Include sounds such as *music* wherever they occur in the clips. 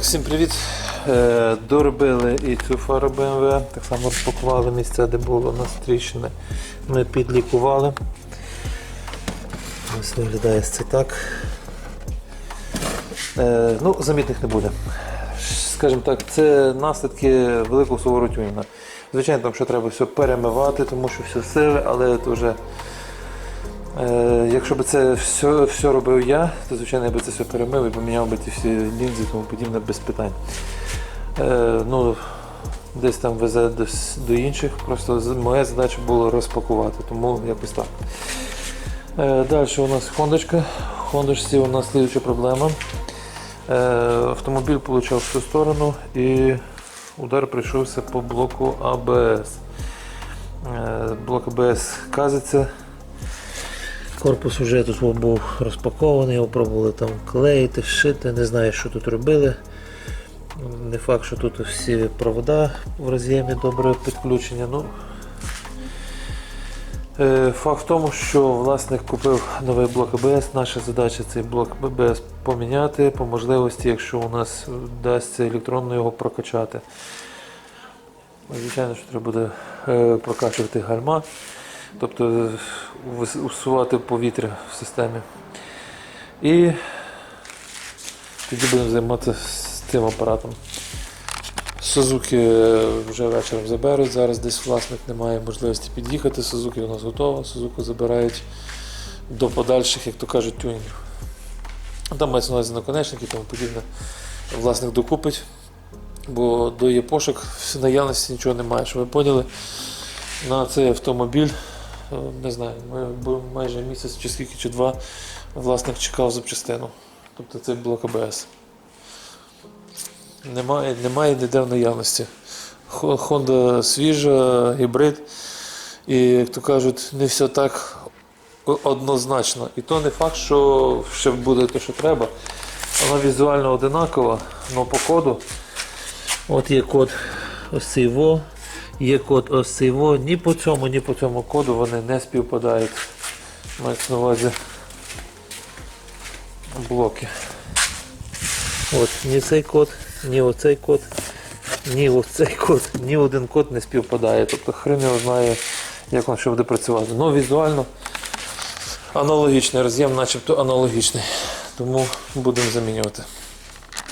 Так, всім привіт. Е, Доробили і цю фару BMW, так само розпакували місця, де було у нас тріщини. Ми підлікували. Ось виглядає це так. Е, ну, замітних не буде. Скажімо так, це наслідки великого суворого тюнінга. Звичайно, там ще треба все перемивати, тому що все сили, але це вже. Е, якщо б це все, все робив я, то звичайно я би це все перемив і поміняв би ті всі лінзи і тому подібне без питань. Е, ну, десь там везе до, до інших, просто моя задача була розпакувати, тому якось так. Е, далі у нас хондочка. В хондочці у нас слідча проблема. Е, автомобіль получав в ту сторону і удар прийшовся по блоку АБС. Блок АБС казиться. Корпус вже тут був розпакований, його пробували там клеїти, шити, не знаю, що тут робили. Не факт, що тут всі провода в роз'ємі добре підключення. Ну, е, факт в тому, що власник купив новий блок АБС. Наша задача цей блок АБС поміняти, по можливості, якщо у нас вдасться електронно його прокачати. Звичайно, що треба буде е, прокачувати гальма, тобто усувати повітря в системі. І тоді будемо займатися з цим апаратом. Сузуки е, вже вечором заберуть, зараз десь власник не має можливості під'їхати. Сузуки у нас готова, Сузуку забирають до подальших, як то кажуть, тюнінгів. Там мається увазі наконечники і тому подібне. Власник докупить, бо до Япошок в наявності нічого немає. Щоб ви поняли, на цей автомобіль, не знаю, майже місяць чи скільки, чи два власник чекав запчастину. Тобто це блок АБС. Немає, немає ніде в наявності. Honda свіжа, гібрид. І, як то кажуть, не все так однозначно. І то не факт, що ще буде те, що треба. Вона візуально одинакова, але по коду. От є код ось цей во, є код ось цей во. Ні по цьому, ні по цьому коду вони не співпадають. Мається на увазі блоки. От, ні цей код, ні оцей код, ні оцей код, ні один код не співпадає. Тобто хрен його знає, як він ще буде працювати. Ну, візуально аналогічний, роз'єм начебто аналогічний. Тому будемо замінювати.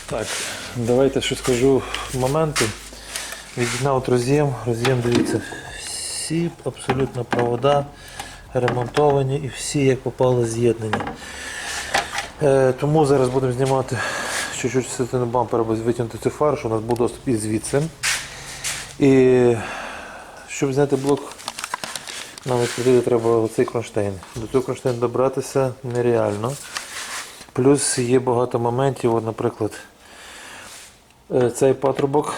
Так, давайте ще скажу моменти. Відігнав роз'єм, роз'єм, дивіться, всі абсолютно провода ремонтовані і всі як попало з'єднані. Е, тому зараз будемо знімати чуть-чуть частину бампера, аби витягнути цю фару, що у нас був доступ і звідси. І щоб зняти блок, нам відповідати треба оцей кронштейн. До цього кронштейну добратися нереально. Плюс є багато моментів, от, наприклад, е, цей патрубок.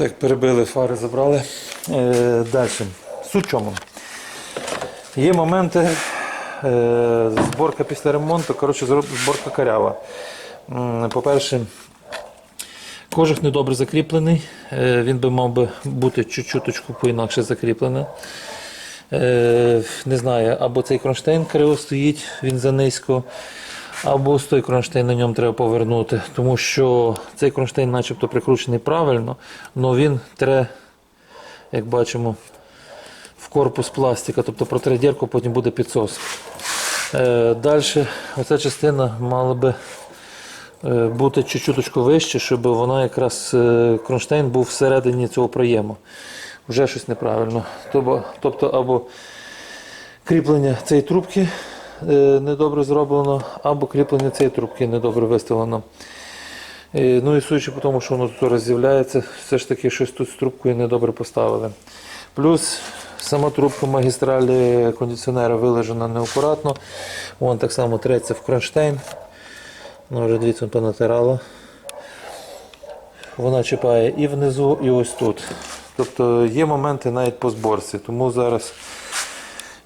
Як перебили, фари забрали. Е, Далі. Суть чому? Є моменти, е, зборка після ремонту, коротше, зборка карява. По-перше, кожух недобре закріплений, е, він би мав би бути чуть-чуточку поінакше закріплений. Е, Не знаю, або цей кронштейн криво стоїть, він занизько, або ось той кронштейн на ньому треба повернути, тому що цей кронштейн начебто прикручений правильно, але він тре, як бачимо, в корпус пластика, тобто протре дірку, потім буде підсос. Е, Далі оця частина мала би е, бути чуть-чуточку вище, щоб вона якраз е, кронштейн був всередині цього проєму. Вже щось неправильно. Тобто, тобто або кріплення цієї трубки недобре зроблено, або кріплення цієї трубки недобре виставлено. Е, Ну і судячи по тому, що воно тут роз'являється, все ж таки щось тут з трубкою недобре поставили. Плюс сама трубка магістралі кондиціонера вилежена неакуратно. Вон так само треться в кронштейн. Ну, вже дивіться, понатирало. Вона чіпає і внизу, і ось тут. Тобто є моменти навіть по зборці. Тому зараз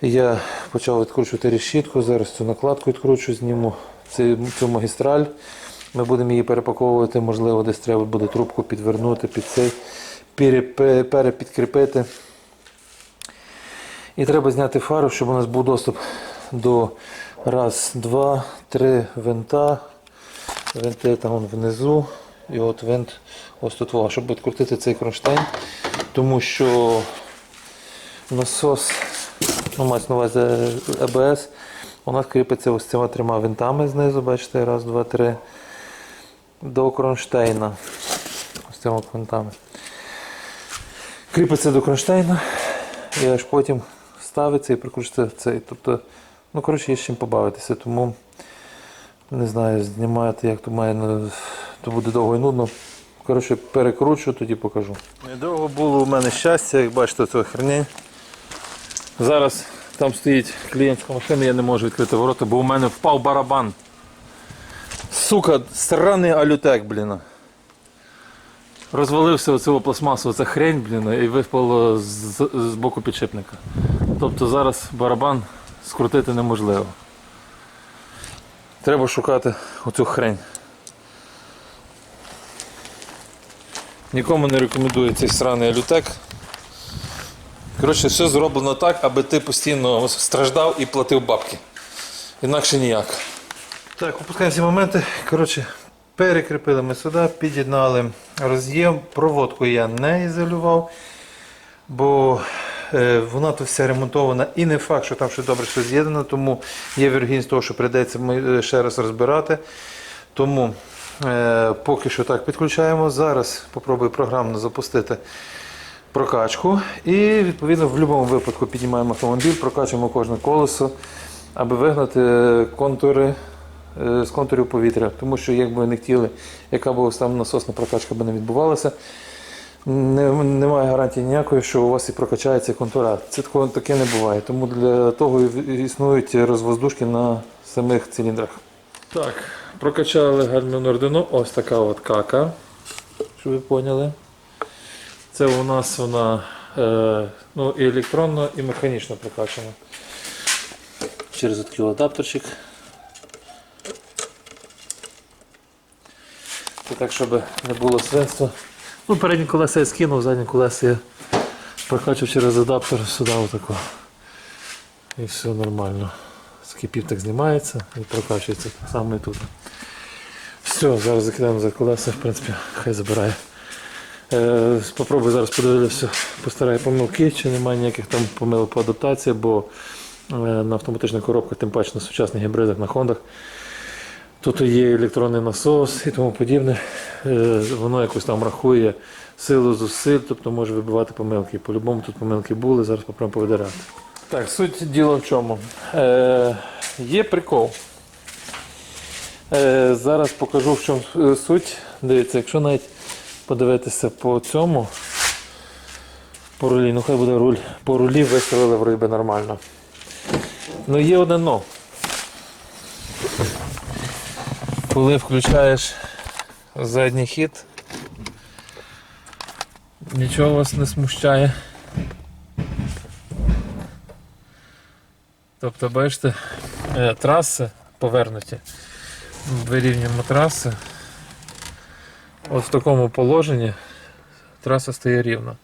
я почав відкручувати решітку, зараз цю накладку відкручу, зніму цю, цю магістраль. Ми будемо її перепаковувати, можливо, десь треба буде трубку підвернути під цей, перепідкріпити. І треба зняти фару, щоб у нас був доступ до раз, два, три винта. Винти там внизу. і от винт ось тут, щоб відкрутити цей кронштейн, тому що насос, ну, мається на увазі АБС, у нас кріпиться ось цими трьома винтами знизу, бачите, раз, два, три, до кронштейна. Ось цими винтами. Кріпиться до кронштейна і аж потім ставиться і прикручується цей. Тобто, ну коротше, є з чим побавитися, тому не знаю, знімати як то має, ну, то буде довго і нудно. Коротше, перекручу, тоді покажу. Недовго було у мене щастя, як бачите, цього херня. Зараз там стоїть клієнтська машина, я не можу відкрити ворота, бо у мене впав барабан. Сука, сраний алютек, блін. Розвалився оцього пластмасу, ця хрень, блін, і випало з, з боку підшипника. Тобто зараз барабан скрутити неможливо. Треба шукати оцю хрень. Нікому не рекомендую цей сраний алютек. Коротше, все зроблено так, аби ти постійно страждав і платив бабки. Інакше ніяк. Так, опускаємо всі моменти. Коротше, перекріпили ми сюди, під'єднали роз'єм. Проводку я не ізолював, бо е, вона тут вся ремонтована і не факт, що там щось добре щось з'єднано, тому є вірогідність того, що прийдеться е, ще раз розбирати. Тому е, поки що так підключаємо. Зараз попробую програмно запустити прокачку. І відповідно в будь-якому випадку піднімаємо автомобіль, прокачуємо кожне колесо, аби вигнати контури е, з контурів повітря. Тому що якби не хотіли, яка б там насосна прокачка би не відбувалася. Немає гарантії ніякої, що у вас і прокачається контура. Це такого таке не буває. Тому для того існують розвоздушки на самих циліндрах. Так, прокачали гальмівну ордину. Ось така от кака, щоб ви поняли. Це у нас вона е, ну, і електронно, і механічно прокачана. Через такий адаптерчик. Це так, щоб не було свинства. Ну, передні колеса я скинув, задні колеса я прокачав через адаптер сюди отако. І все нормально. Скипів так знімається і прокачується так само і тут. Все, зараз закидаємо за колеса, в принципі, хай забирає. Е, Попробую зараз подивитися, постараю помилки, чи немає ніяких там помилок по адаптації, бо е, на автоматичних коробках, тим паче на сучасних гібридах, на хондах, тут є електронний насос і тому подібне. Е, Воно якось там рахує силу зусиль, тобто може вибивати помилки. По-любому тут помилки були, зараз попробуємо повидирати. Так, суть діла в чому. Е, є прикол. Е, зараз покажу в чому суть. Дивіться, якщо навіть подивитися по цьому, по рулі, ну хай буде руль, по рулі виставили вроді би нормально. Ну є одне но. Коли включаєш задній хід, нічого вас не смущає. Тобто, бачите, е, траси повернуті, вирівнюємо траси. От в такому положенні траса стає рівна.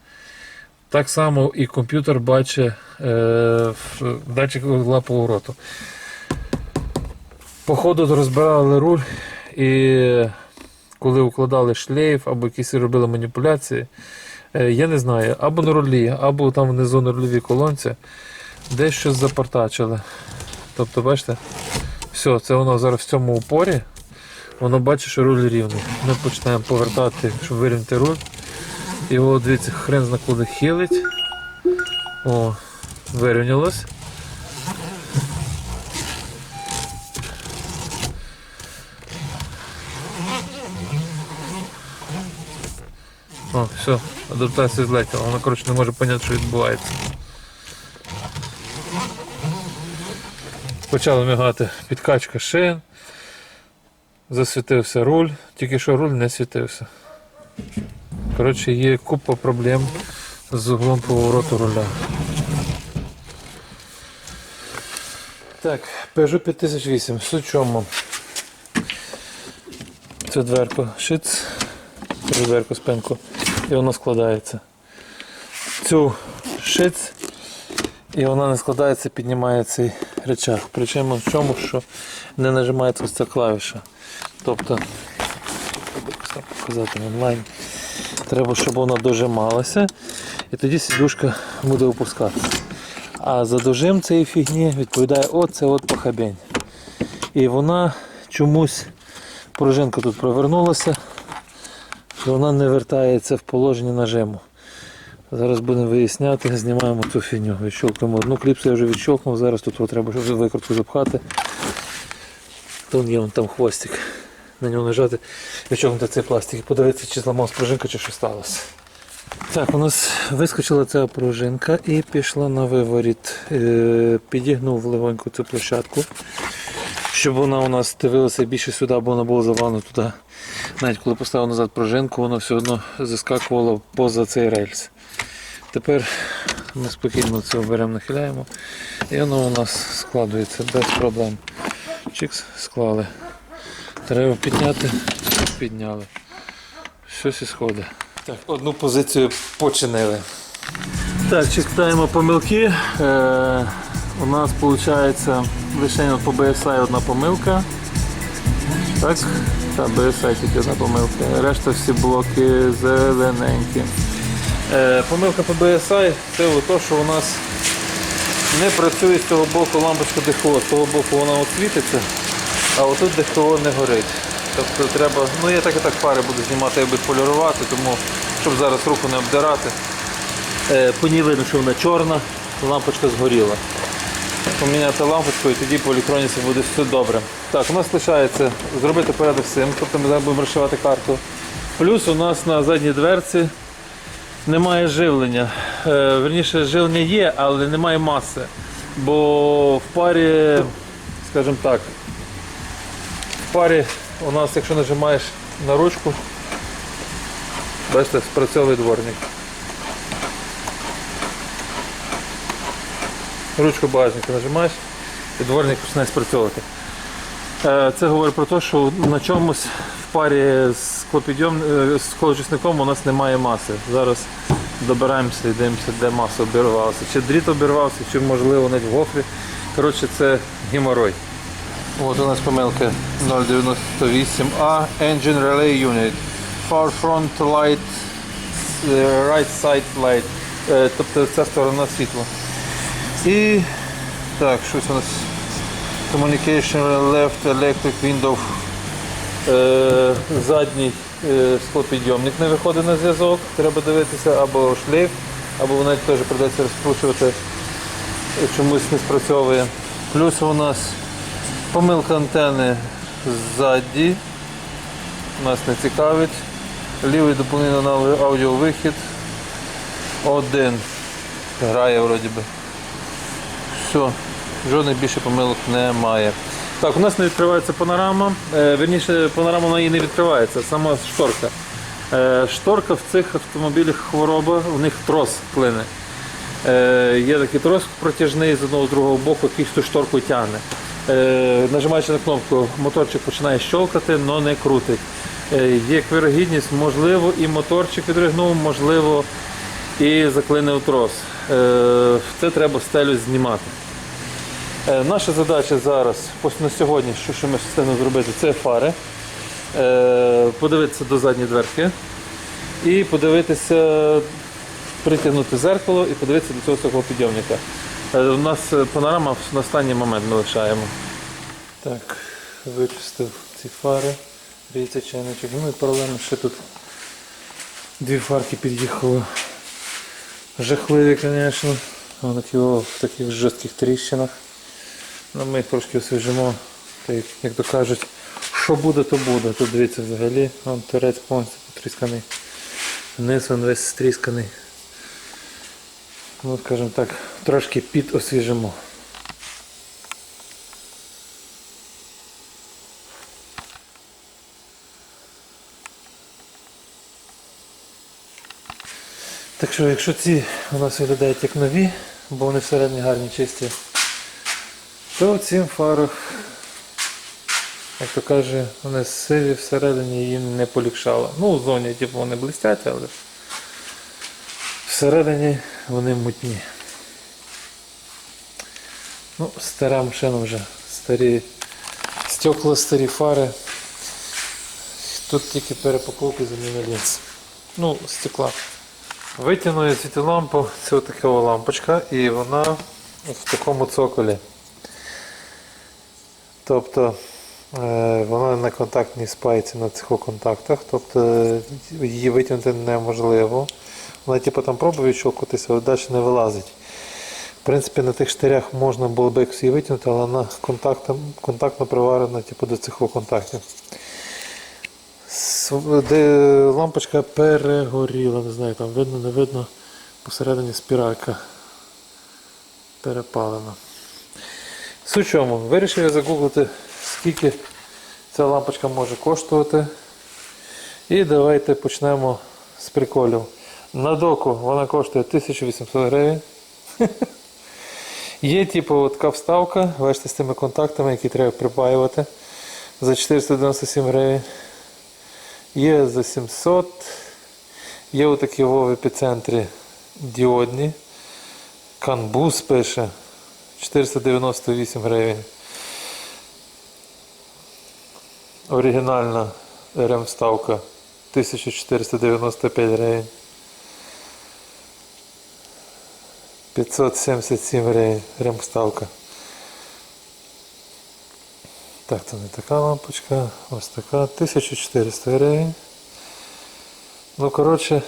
Так само і комп'ютер бачить е, датчик угла повороту. По ходу розбирали руль і коли укладали шлейф або якісь робили маніпуляції, е, я не знаю, або на рулі, або там внизу на рульовій колонці десь щось запортачили. Тобто, бачите, все, це воно зараз в цьому упорі. Воно бачить, що руль рівний. Ми починаємо повертати, щоб вирівняти руль. І от дивіться, хрен зна куди хилить. О, вирівнялось. О, все, адаптація злетіла. Вона, коротше, не може зрозуміти, що відбувається. Почала мігати підкачка шин. Засвітився руль, тільки що руль не світився. Коротше, є купа проблем з углом повороту руля. Так, Peugeot 5008. Суть чому? Цю дверку шиц, цю дверку спинку, і воно складається. Цю шиц, і вона не складається, піднімає цей речах. Причому в чому, що не нажимається ось ця клавіша. Тобто, показати онлайн. Треба, щоб вона дожималася, і тоді сідушка буде опускатися. А за дожим цієї фігні відповідає оце от похабень. І вона чомусь пружинка тут провернулася, вона не вертається в положення нажиму. Зараз будемо виясняти, знімаємо цю фігню. Відщолкуємо одну кліпсу, я вже відщолкнув, зараз тут треба вже викрутку запхати. Там є там хвостик. На нього нажати, відщолкнути цей пластик подивитися, чи зламалась пружинка, чи що сталося. Так, у нас вискочила ця пружинка і пішла на виворіт. Е, Підігнув легонько цю площадку, щоб вона у нас дивилася більше сюди, бо вона була завалена туди. Навіть коли поставив назад пружинку, вона все одно заскакувала поза цей рельс. Тепер ми спокійно це беремо, нахиляємо, і воно у нас складується без проблем. Чикс, склали. Треба підняти, підняли. Щось і сходить. Так, одну позицію починили. Так, чекаємо помилки. Е, у нас виходить лише по BSI одна помилка. Так, та BSI тільки одна помилка. Решта всі блоки зелененькі. Е, помилка по BSI це те, що у нас не працює з цього боку лампочка ДХО. З того боку вона от світиться, а отут ДХО не горить. Тобто треба, ну я так і так пари буду знімати, аби полірувати, тому щоб зараз руку не обдирати. Е, по ній видно, що вона чорна, лампочка згоріла. Поміняти лампочку і тоді по електроніці буде все добре. Так, у нас лишається зробити порядок з тобто ми зараз будемо розшивати карту. Плюс у нас на задній дверці немає живлення. Е, верніше, живлення є, але немає маси. Бо в парі, скажімо так, парі у нас, якщо нажимаєш на ручку, бачите, спрацьовує дворник. Ручку багажника нажимаєш і дворник починає спрацьовувати. Е, Це говорить про те, що на чомусь в парі з е, з склоочисником у нас немає маси. Зараз добираємося і дивимося, де маса обірвалася. Чи дріт обірвався, чи можливо навіть в гофрі. Коротше, це геморой. От у нас помилка 098A Engine Relay Unit. Far front light, е, right side light. Е, Тобто ця сторона світла. І так, щось у нас Communication left electric window. Е, задній склопідйомник не виходить на зв'язок. Треба дивитися або шлейф, або навіть теж придеться розкручувати, чомусь не спрацьовує. Плюс у нас помилка антени ззаді. Нас не цікавить. Лівий доповнений аудіовихід. Один. Грає вроді би. Все, жодних більше помилок немає. Так, у нас не відкривається панорама. Е, Верніше, панорама вона і не відкривається, сама шторка. Е, шторка в цих автомобілях хвороба, у них трос плине. Е, є такий трос протяжний з одного з другого боку, який цю шторку тягне. Е, нажимаючи на кнопку, моторчик починає щелкати, але не крутить. Е, є як вирогідність, можливо, і моторчик відригнув, можливо, і заклинив трос. Е, це треба стелю знімати. Е, Наша задача зараз, на сьогодні, що, ми встигнемо зробити, це фари. Е, Подивитися до задньої дверки і подивитися, притягнути зеркало і подивитися до цього стеклопідйомника. Е, У нас е, панорама на останній момент ми лишаємо. Так, вичистив ці фари, ріється чайничок. Ну і паралельно ще тут дві фарки під'їхали. Жахливі, звісно. Вони в таких жорстких тріщинах. Ну, ми їх трошки освіжимо. Та як, то кажуть, що буде, то буде. Тут дивіться взагалі, вон торець повністю потрісканий. Низ він весь стрісканий. Ну, скажімо так, трошки під освіжимо. Так що, якщо ці у нас виглядають як нові, бо вони всередині гарні чисті, то цим фарах, як то каже, вони сиві всередині їм не полікшало. Ну, у зоні типу, вони блистять, але всередині вони мутні. Ну, стара машина вже, старі стекла, старі фари. Тут тільки перепаковки заміна лінз. Ну, стекла. Витягну я світолампу, це отака о лампочка, і вона в такому цоколі. Тобто е, вона на контактній спайці на цих контактах, тобто е, її витягнути неможливо. Вона типу там пробує відщолкуватися, але далі не вилазить. В принципі, на тих штирях можна було б її витягнути, але вона контактом, контактно приварена типу, до цих контактів. Лампочка перегоріла, не знаю, там видно, не видно. Посередині спіралька перепалена. Суть чому, вирішив я загуглити, скільки ця лампочка може коштувати. І давайте почнемо з приколів. На доку вона коштує 1800 гривень. Є типу така вставка, бачите, з тими контактами, які треба припаювати за 497 гривень. Є за 700. Є отакі в епіцентрі діодні. Канбус пише 498 гривень. Оригінальна РМ-вставка 1495 гривень. 577 гривень ремставка. Так, це не така лампочка, ось така. 1400 гривень. Ну, коротше.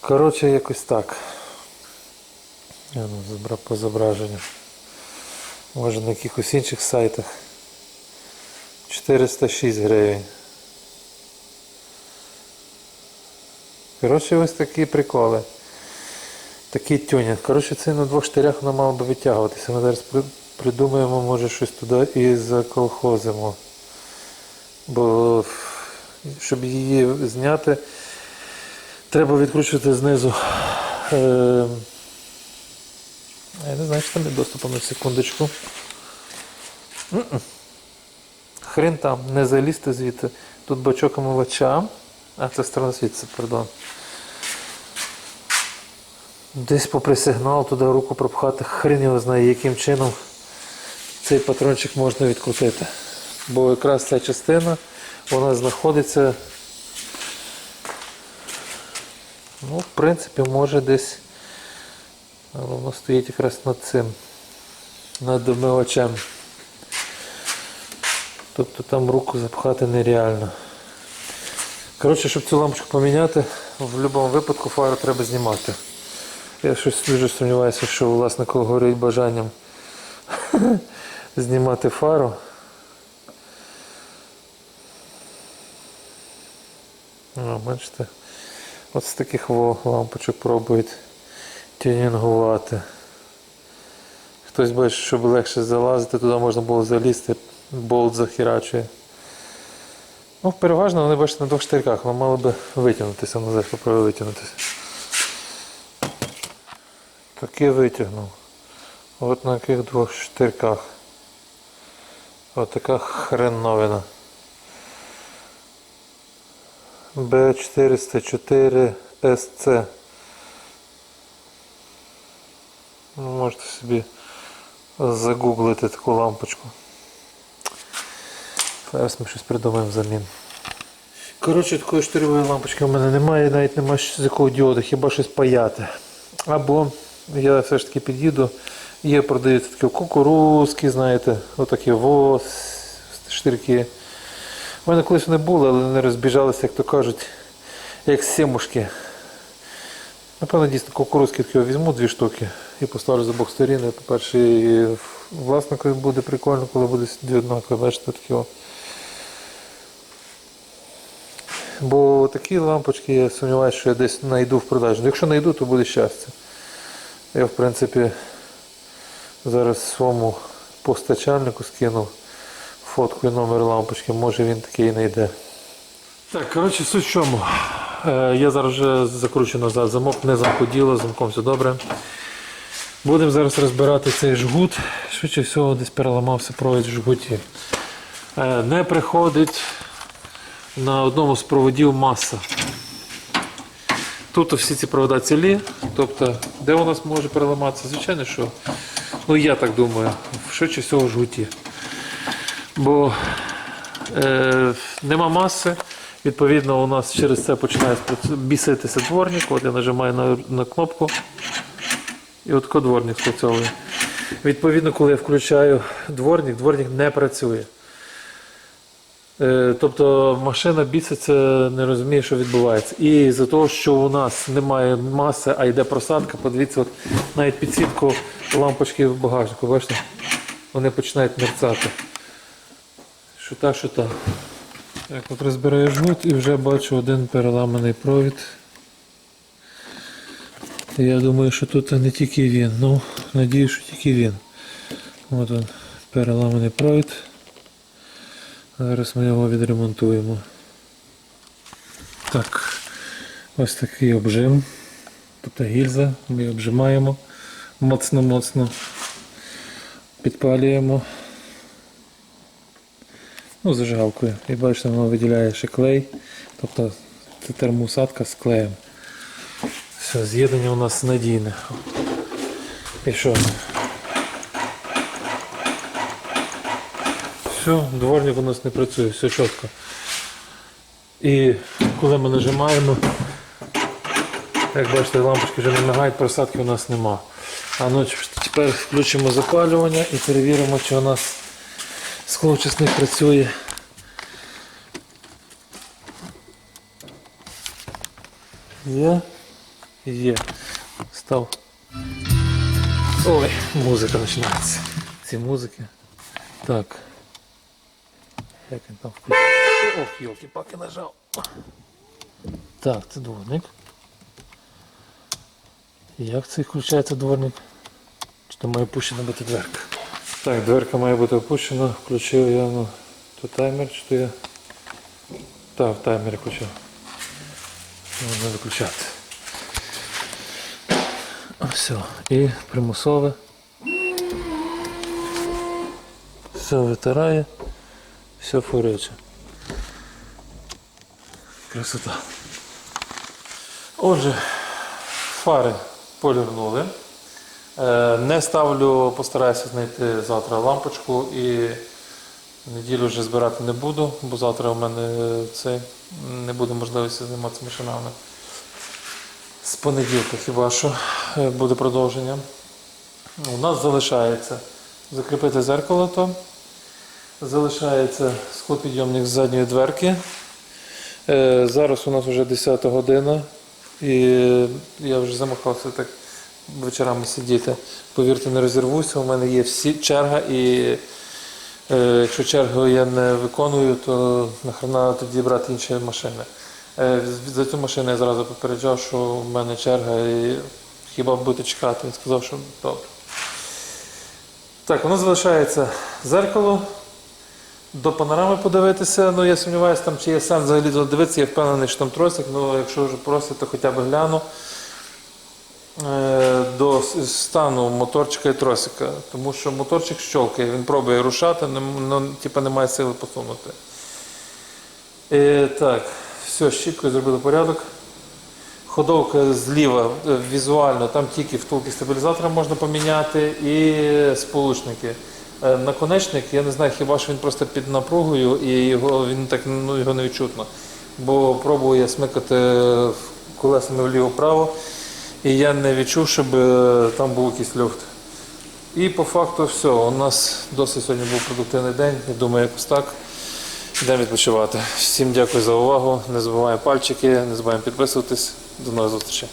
Коротше, якось так. Я ну, по зображенню. Може на якихось інших сайтах. 406 гривень. Коротше, ось такі приколи. Такий тюнінг. Коротше, це на двох штирях воно мало би витягуватися. Ми зараз при- придумаємо, може щось туди і заколхозимо. Бо щоб її зняти, треба відкручувати знизу. Е, я не знаю, чи там є доступом на секундочку. М-м. Хрен там, не залізти звідти. Тут бачок омивача. А, це сторона світиться, пардон. Десь попри сигнал туди руку пропхати, хрен його знає, яким чином цей патрончик можна відкрутити. Бо якраз ця частина вона знаходиться. Ну, в принципі, може десь. Воно стоїть якраз над цим, над омивачем. Тобто там руку запхати нереально. Коротше, щоб цю лампочку поміняти, в будь-якому випадку фару треба знімати. Я щось дуже сумніваюся, що у власника горить бажанням *laughs* знімати фару. О, бачите, от з таких лампочок пробують тюнінгувати. Хтось бачить, щоб легше залазити, туди можна було залізти, болт захерачує. Ну, переважно вони бачите на двох штирках, вони мали би витягнутися, назад попробуй витягнутися. Таки витягнув. От на яких двох штирках. От така хреновина. Б404 SC. Ну, можете собі загуглити таку лампочку. Зараз ми щось придумаємо взамін. Коротше, такої штирьової лампочки в мене немає, навіть немає з якого діоду, хіба щось паяти. Або я все ж таки під'їду, є продаються такі кукурузки, знаєте, отакі воз, штирки. У мене колись вони були, але вони розбіжалися, як то кажуть, як сімушки. Напевно, дійсно кукурузки такі візьму дві штуки і поставлю з обох сторін. По-перше, власнику буде прикольно, коли буде дві однакові, бачите, такі. Бо такі лампочки я сумніваюся, що я десь знайду в продажу. Якщо знайду, то буде щастя. Я в принципі зараз своєму постачальнику скинув фотку і номер лампочки, може він такий знайде. Так, коротше, суть в чому. Е, я зараз вже закручу назад замок, не замкоділо, замком все добре. Будемо зараз розбирати цей жгут. Швидше всього десь переламався провід в жгуті. Е, не приходить на одному з проводів маса. Тут всі ці провода цілі, тобто де у нас може переламатися? Звичайно, що ну я так думаю, швидше всього жгуті. Бо Е, нема маси. Відповідно, у нас через це починає біситися дворник. От я нажимаю на, на кнопку. І от дворник спрацьовує. Відповідно, коли я включаю дворник, дворник не працює. Е, Тобто машина біситься, не розуміє, що відбувається. І за того, що у нас немає маси, а йде просадка, подивіться, от навіть підсвітку лампочки в багажнику, бачите, вони починають мерцати. Що так, що так. Так, от розбираю жгут і вже бачу один переламаний провід. Я думаю, що тут не тільки він. Ну, надію, що тільки він. От він, переламаний провід. Зараз ми його відремонтуємо. Так, ось такий обжим. Тобто гільза, ми її обжимаємо моцно-моцно. Підпалюємо. Ну, зажигалкою. І бачите, воно виділяє ще клей. Тобто це термоусадка з клеєм. Все, з'єднання у нас надійне. І що? Все, дворник у нас не працює, все чітко. І коли ми нажимаємо, як бачите, лампочки вже не мигають, просадки у нас нема. А ну тепер включимо запалювання і перевіримо, чи у нас скловчасник працює. Є? Є. Став. Ой, музика починається. Ці музики. Так. Як він там включив? Ох, йолки паки нажав. Так, це дворник. Як це включається дворник? Чи то має опущена бути дверка? Так, дверка має бути опущена. Включив я ну, то таймер, чи то я. Так, в таймері включив. Можна виключати. Все. І примусове. Все витирає. Все фуриче. Красота. Отже, фари полірнули. Е, Не ставлю, постараюся знайти завтра лампочку і неділю вже збирати не буду, бо завтра у мене це не буде можливості займатися машинами. З понеділка хіба що е, буде продовження. У нас залишається закріпити зеркало то. Залишається склопідйомник з задньої дверки. Е, Зараз у нас вже 10 година і я вже замахався так вечорами сидіти. Повірте, не розірвуся. У мене є всі черга і е, якщо чергу я не виконую, то нахрена тоді брати інші машини. Е, За цю машину я зразу попереджав, що в мене черга і хіба будете чекати. Він сказав, що добре. Так, нас залишається зеркало. До панорами подивитися, ну я сумніваюся, там чи є сенс взагалі дивитися, я впевнений, що там тросик, ну якщо вже просять, то хоча б гляну е, до стану моторчика і тросика. Тому що моторчик щолкає, він пробує рушати, не, ну, типу немає сили посунути. Е, так, все, щіткою зробили порядок. Ходовка зліва е, візуально, там тільки втулки стабілізатора можна поміняти і сполучники. Е, Наконечник, я не знаю, хіба що він просто під напругою і його, він так, ну, його не відчутно. Бо пробую я смикати колесами вліво-вправо, і я не відчув, щоб е, там був якийсь люфт. І по факту все. У нас досить сьогодні був продуктивний день. Я думаю, якось так. Йдемо відпочивати. Всім дякую за увагу. Не забуваємо пальчики, не забуваємо підписуватись. До нових зустрічей.